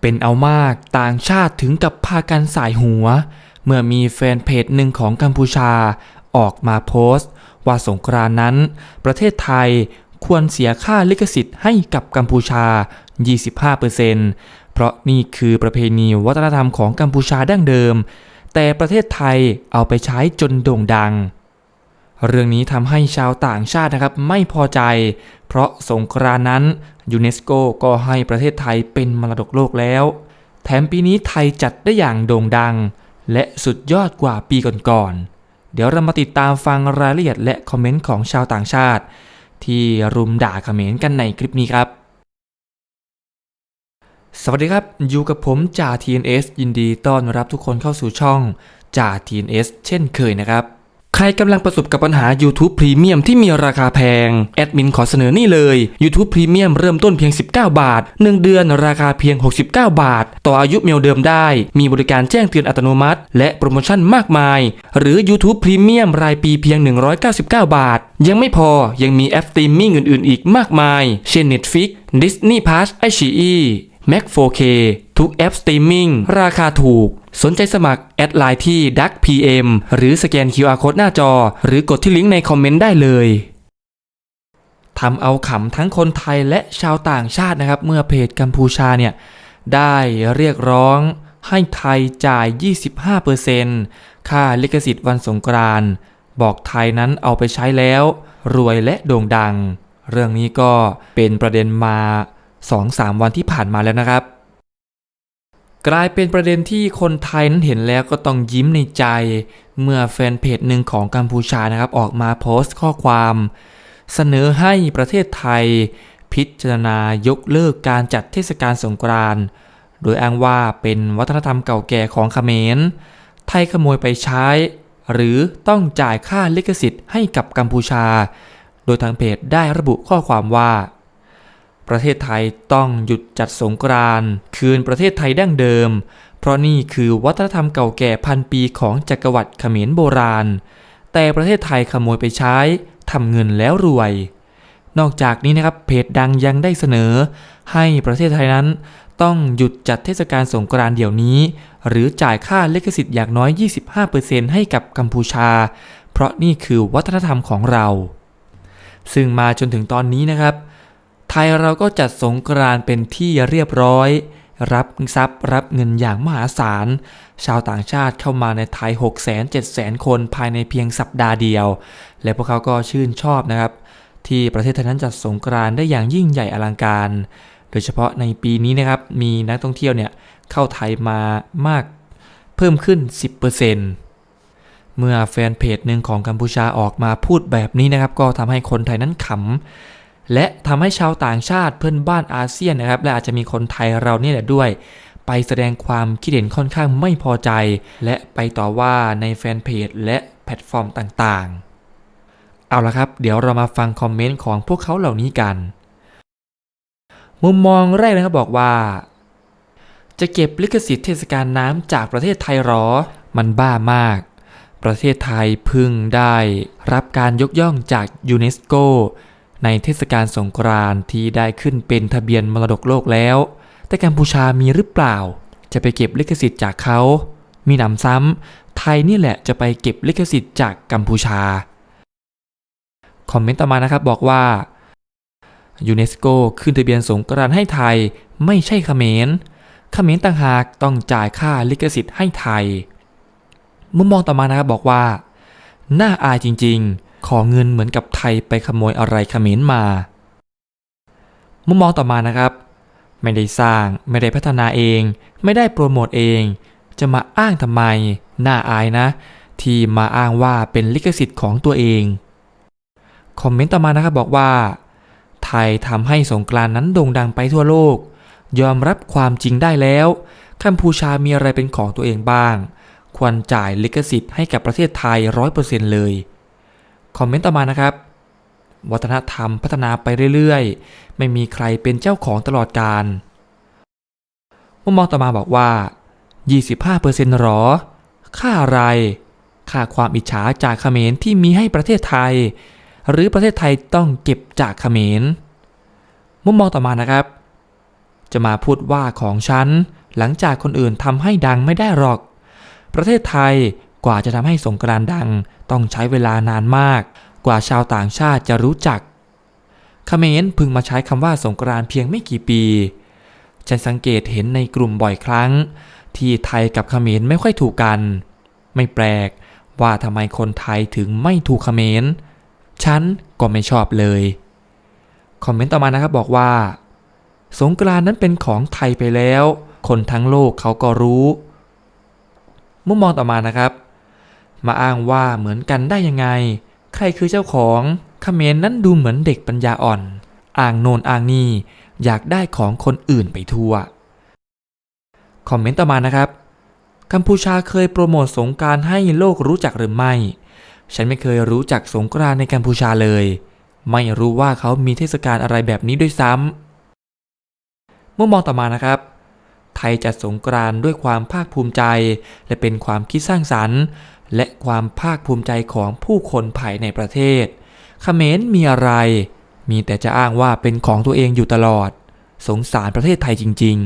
เป็นเอามากต่างชาติถึงกับพากันสายหัว เมื่อมีแฟนเพจหนึ่งของกัมพูชาออกมาโพสต์ ว่าสงกรานนั้น ประเทศไทยควรเสียค่าลิขสิทธิ์ให้กับกัมพูชา 25%เพราะนี่คือประเพณีวัฒนธรรมของกัมพูชาดั้งเดิม แต่ประเทศไทยเอาไปใช้จนโด่งดัง เรื่องนี้ทำให้ชาวต่างชาตินะครับไม่พอใจ เพราะสงกรานนั้นยูเนสโกก็ให้ประเทศไทยเป็นมรดกโลกแล้ว แถมปีนี้ไทยจัดได้อย่างโด่งดัง และสุดยอดกว่าปีก่อนๆเดี๋ยวเรามาติดตามฟังรายละเอียดและคอมเมนต์ของชาวต่างชาติ ที่รุมด่าเขมรกันในคลิปนี้ครับสวัสดีครับ อยู่กับผมจ่า TNS ยินดีต้อนรับทุกคนเข้าสู่ช่องจ่า TNS เช่นเคยนะครับ รกำลังประสบกับปัญหา YouTube Premium ที่มีราคาแพง แอดมินขอเสนอนี่เลย YouTube Premium เริ่มต้นเพียง 19 บาท 1 เดือนราคาเพียง 69 บาท ต่ออายุเมลเดิมได้ มีบริการแจ้งเตือนอัตโนมัติ และโปรโมชั่นมากมาย หรือ YouTube Premium รายปีเพียง 199 บาท ยังไม่พอยังมีแอปสตรีมมิ่งอื่น ๆ อีกมากมาย เช่น Netflix Disney Plus iQIYI Mac 4K ทุกแอปสตรีมมิ่งราคาถูก สนใจสมัคร แอดไลน์ที่ Duck PM หรือสแกน QR Code หน้าจอ หรือกดที่ลิงก์ในคอมเมนต์ได้เลยทำเอาขำทั้งคนไทยและชาวต่างชาตินะครับ เมื่อเพจกัมพูชาเนี่ยได้เรียกร้องให้ไทยจ่าย 25%ค่าลิขสิทธิ์วันสงกรานต์บอกไทยนั้นเอาไปใช้แล้ว รวยและโด่งดัง เรื่องนี้ก็เป็นประเด็นมา 2-3 วันที่ผ่านมาแล้วนะครับ กลายเป็นประเด็นที่คนไทยนั้นเห็นแล้วก็ต้องยิ้มในใจ เมื่อแฟนเพจหนึ่งของกัมพูชานะครับออกมาโพสต์ข้อความ เสนอให้ประเทศไทย พิจารณายกเลิกการจัดเทศกาลสงกรานต์โดยอ้างว่าเป็นวัฒนธรรมเก่าแก่ของเขมร ไทยขโมยไปใช้ หรือต้องจ่ายค่าลิขสิทธิ์ให้กับกัมพูชา โดยทางเพจได้ระบุข้อความว่า ประเทศไทยต้องหยุดจัดสงกรานต์คืนประเทศไทยดั้งเดิม เพราะนี่คือวัฒนธรรมเก่าแก่พันปีของจักรวรรดิเขมรโบราณ แต่ประเทศไทยขโมยไปใช้ทำเงินแล้วรวย นอกจากนี้นะครับเพจดังยังได้เสนอ ให้ประเทศไทยนั้นต้องหยุดจัดเทศกาลสงกรานต์เดี๋ยวนี้ หรือจ่ายค่าลิขสิทธิ์อย่างน้อย 25%ให้กับกัมพูชา เพราะนี่คือวัฒนธรรมของเรา ซึ่งมาจนถึงตอนนี้นะครับ ไทยเราก็จัดสงกรานต์เป็นที่เรียบร้อย รับทรัพย์รับเงินอย่างมหาศาล ชาวต่างชาติเข้ามาในไทย 6 0 0 0 0 0 7 0 0 0 คนภายในเพียงสัปดาห์เดียว และพวกเขาก็ชื่นชอบนะครับ ที่ประเทศไทยนั้นจัดสงกรานต์ได้อย่างยิ่งใหญ่อลังการ โดยเฉพาะในปีนี้นะครับมีนักท่องเที่ยวเนี่ยเข้าไทยมามากเพิ่มขึ้น 10%เมื่อแฟนเพจหนึ่งของกัมพูชาออกมาพูดแบบนี้นะครับ ก็ทำให้คนไทยนั้นขำ และทำให้ชาวต่างชาติเพื่อนบ้านอาเซียนนะครับ และอาจจะมีคนไทยเราเนี่ยแหละด้วย ไปแสดงความคิดเห็นค่อนข้างไม่พอใจ และไปต่อว่าในแฟนเพจและแพลตฟอร์มต่างๆ เอาละครับ เดี๋ยวเรามาฟังคอมเมนต์ของพวกเขาเหล่านี้กัน มุมมองแรกนะครับบอกว่า จะเก็บลิขสิทธิ์เทศกาลน้ำจากประเทศไทยหรอ มันบ้ามาก ประเทศไทยพึ่งได้ รับการยกย่องจากยูเนสโก ในเทศกาลสงกรานต์ที่ได้ขึ้นเป็นทะเบียนมรดกโลกแล้ว แต่กัมพูชามีหรือเปล่า จะไปเก็บลิขสิทธิ์จากเขา มีหนำซ้ำไทยนี่แหละจะไปเก็บลิขสิทธิ์จากกัมพูชา คอมเมนต์ต่อมานะครับบอกว่ายูเนสโกขึ้นทะเบียนสงกรานต์ให้ไทยไม่ใช่เขมรเขมรต่างหากต้องจ่ายค่าลิขสิทธิ์ให้ไทย มุมมองต่อมานะครับบอกว่า น่าอายจริง ๆ ขอเงินเหมือนกับไทยไปขโมยอะไรเขมรมา มุมมองต่อมานะครับ ไม่ได้สร้างไม่ได้พัฒนาเอง ไม่ได้โปรโมทเอง จะมาอ้างทำไม น่าอายนะ ที่มาอ้างว่าเป็นลิขสิทธิ์ของตัวเอง คอมเมนต์ต่อมานะครับบอกว่า ไทยทำให้สงกรานนั้นโด่งดังไปทั่วโลก ยอมรับความจริงได้แล้วกัมพูชามีอะไรเป็นของตัวเองบ้าง ควรจ่ายลิขสิทธิ์ให้กับประเทศไทยร้อยเปอร์เซ็นต์เลย คอมเมนต์ต่อมานะครับ วัฒนธรรมพัฒนาไปเรื่อยๆ ไม่มีใครเป็นเจ้าของตลอดการมุมมองต่อมาบอกว่า 25%หรอ ค่าอะไร ค่าความอิจฉาจากเขมรที่มีให้ประเทศไทย หรือประเทศไทยต้องเก็บจากเขมร มุมมองต่อมานะครับ จะมาพูดว่าของฉันหลังจากคนอื่นทำให้ดังไม่ได้หรอก ประเทศไทย กว่าจะทำให้สงกรานดังต้องใช้เวลานานมาก กว่าชาวต่างชาติจะรู้จักเขมรพึงมาใช้คำว่าสงกรานเพียงไม่กี่ปี ฉันสังเกตเห็นในกลุ่มบ่อยครั้ง ที่ไทยกับเขมรไม่ค่อยถูกกัน ไม่แปลกว่าทำไมคนไทยถึงไม่ถูกเขมร ฉันก็ไม่ชอบเลย คอมเมนต์ต่อมานะครับบอกว่า สงกรานนั้นเป็นของไทยไปแล้ว คนทั้งโลกเขาก็รู้ มุมมองต่อมานะครับ มาอ้างว่าเหมือนกันได้ยังไง ใครคือเจ้าของเขมรนนั้นดูเหมือนเด็กปัญญาอ่อนอ้างโนนอ้างนี่อยากได้ของคนอื่นไปทั่ว คอมเมนต์ต่อมานะครับ กัมพูชาเคยโปรโมทสงการให้โลกรู้จักหรือไม่ ฉันไม่เคยรู้จักสงกรานในกัมพูชาเลย ไม่รู้ว่าเขามีเทศกาลอะไรแบบนี้ด้วยซ้ำมุมมองต่อมานะครับ ไทยจัดสงกรานด้วยความภาคภูมิใจ และเป็นความคิดสร้างสรรค์ และความภาคภูมิใจของผู้คนภายในประเทศเขมรมีอะไร มีแต่จะอ้างว่าเป็นของตัวเองอยู่ตลอด สงสารประเทศไทยจริง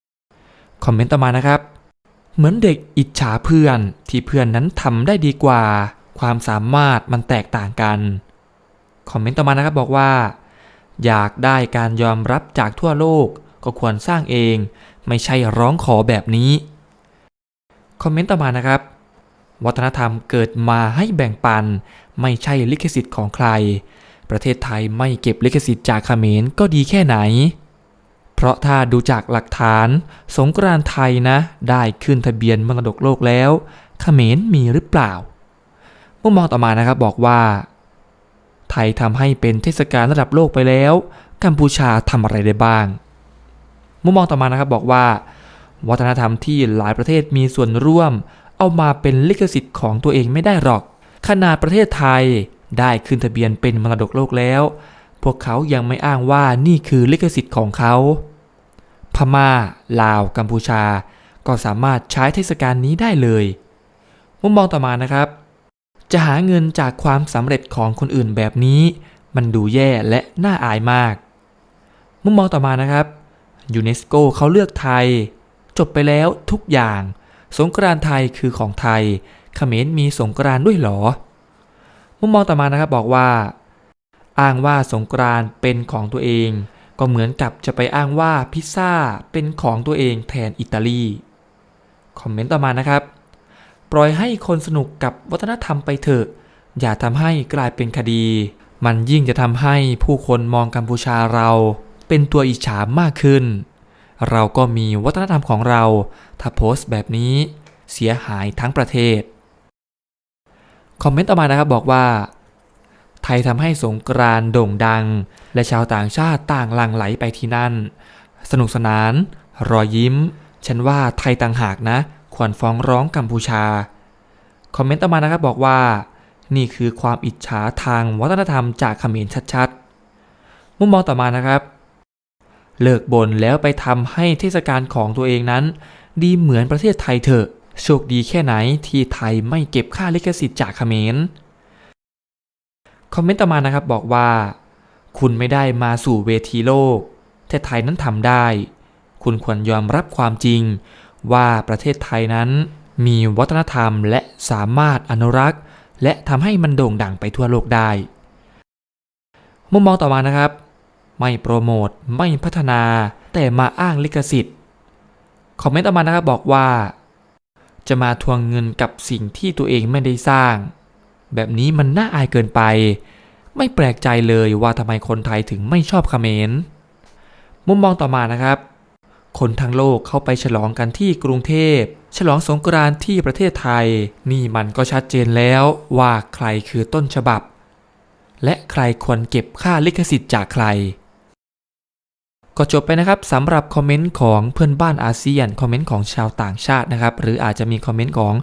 ๆ คอมเมนต์ต่อมานะครับ เหมือนเด็กอิจฉาเพื่อนที่เพื่อนนั้นทำได้ดีกว่า ความสามารถมันแตกต่างกัน คอมเมนต์ต่อมานะครับบอกว่า อยากได้การยอมรับจากทั่วโลกก็ควรสร้างเอง ไม่ใช่ร้องขอแบบนี้ คอมเมนต์ต่อมานะครับ วัฒนธรรมเกิดมาให้แบ่งปัน ไม่ใช่ลิขสิทธิ์ของใคร ประเทศไทยไม่เก็บลิขสิทธิ์จากเขมรก็ดีแค่ไหน เพราะถ้าดูจากหลักฐาน สงกรานต์ไทยนะ ได้ขึ้นทะเบียนมรดกโลกแล้วเขมรมีหรือเปล่ามุมมองต่อมานะครับบอกว่า ไทยทำให้เป็นเทศกาลระดับโลกไปแล้ว กัมพูชาทำอะไรได้บ้าง มุมมองต่อมานะครับบอกว่า วัฒนธรรมที่หลายประเทศมีส่วนร่วม เอามาเป็นลิขสิทธิ์ของตัวเองไม่ได้หรอก ขนาดประเทศไทยได้ขึ้นทะเบียนเป็นมรดกโลกแล้ว พวกเขายังไม่อ้างว่านี่คือลิขสิทธิ์ของเขา พม่า ลาว กัมพูชา ก็สามารถใช้เทศกาลนี้ได้เลยมุมมองต่อมานะครับ จะหาเงินจากความสำเร็จของคนอื่นแบบนี้ มันดูแย่และน่าอายมาก มุมมองต่อมานะครับยูเนสโกเขาเลือกไทย จบไปแล้วทุกอย่าง สงกรานไทยคือของไทยเขมรมีสงกรานด้วยหรอ มุมมองต่อมานะครับบอกว่า อ้างว่าสงกรานเป็นของตัวเอง ก็เหมือนกับจะไปอ้างว่าพิซซ่าเป็นของตัวเองแทนอิตาลี คอมเมนต์ต่อมานะครับ ปล่อยให้คนสนุกกับวัฒนธรรมไปเถอะ อย่าทำให้กลายเป็นคดี มันยิ่งจะทำให้ผู้คนมองกัมพูชาเรา เป็นตัวอิจฉามากขึ้น เราก็มีวัฒนธรรมของเรา ถ้าโพสต์แบบนี้เสียหายทั้งประเทศ คอมเมนต์ต่อมานะครับบอกว่า ไทยทำให้สงกรานโด่งดัง และชาวต่างชาติต่างหลั่งไหลไปที่นั่น สนุกสนาน รอยยิ้ม ฉันว่าไทยต่างหากนะ ควรฟ้องร้องกัมพูชา คอมเมนต์ต่อมานะครับบอกว่า นี่คือความอิจฉาทางวัฒนธรรมจากเขมรชัดๆ มุมมองต่อมานะครับ เลิกบ่นแล้วไปทำให้เทศกาลของตัวเองนั้น ดีเหมือนประเทศไทยเถอะ โชคดีแค่ไหนที่ไทยไม่เก็บค่าลิขสิทธิ์จากเขมรคอมเมนต์ต่อมานะครับบอกว่า คุณไม่ได้มาสู่เวทีโลก แต่ไทยนั้นทำได้ คุณควรยอมรับความจริง ว่าประเทศไทยนั้น มีวัฒนธรรมและสามารถอนุรักษ์ และทำให้มันโด่งดังไปทั่วโลกได้ มุมมองต่อมานะครับ ไม่โปรโมท ไม่พัฒนา แต่มาอ้างลิขสิทธิ์ คอมเมนต์ต่อมานะครับบอกว่า จะมาทวงเงินกับสิ่งที่ตัวเองไม่ได้สร้าง แบบนี้มันน่าอายเกินไป ไม่แปลกใจเลยว่าทำไมคนไทยถึงไม่ชอบเขมรมุมมองต่อมานะครับ คนทั้งโลกเข้าไปฉลองกันที่กรุงเทพ ฉลองสงกรานต์ที่ประเทศไทย นี่มันก็ชัดเจนแล้วว่าใครคือต้นฉบับ และใครควรเก็บค่าลิขสิทธิ์จากใคร ก็จบไปนะครับสำหรับคอมเมนต์ของเพื่อนบ้านอาเซียนคอมเมนต์ของชาวต่างชาตินะครับ หรืออาจจะมีคอมเมนต์ของ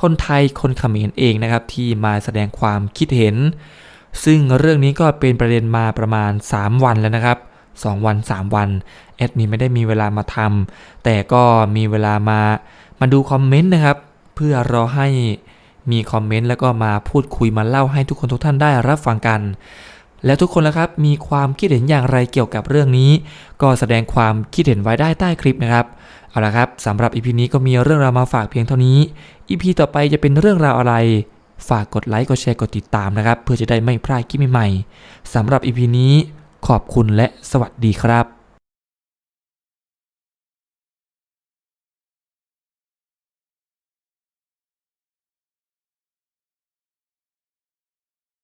คนไทยคนเขมรเองนะครับ ที่มาแสดงความคิดเห็น ซึ่งเรื่องนี้ก็เป็นประเด็นมาประมาณ 3 วันแล้วนะครับ 2 วัน 3 วันแอดมินไม่ได้มีเวลามาทำแต่ก็มีเวลามามาดูคอมเมนต์นะครับ เพื่อรอให้มีคอมเมนต์แล้วก็มาพูดคุยมาเล่าให้ทุกคนทุกท่านได้รับฟังกัน แล้วทุกคนละครับมีความคิดเห็นอย่างไรเกี่ยวกับเรื่องนี้ ก็แสดงความคิดเห็นไว้ได้ใต้คลิปนะครับเอาละครับสำหรับอีพีนี้ก็มีเรื่องราวมาฝากเพียงเท่านี้อีพีต่อไปจะเป็นเรื่องราวอะไร ฝากกดไลค์กดแชร์กดติดตามนะครับ เพื่อจะได้ไม่พลาดคลิปใหม่ๆสำหรับอีพีนี้ขอบคุณและสวัสดีครับ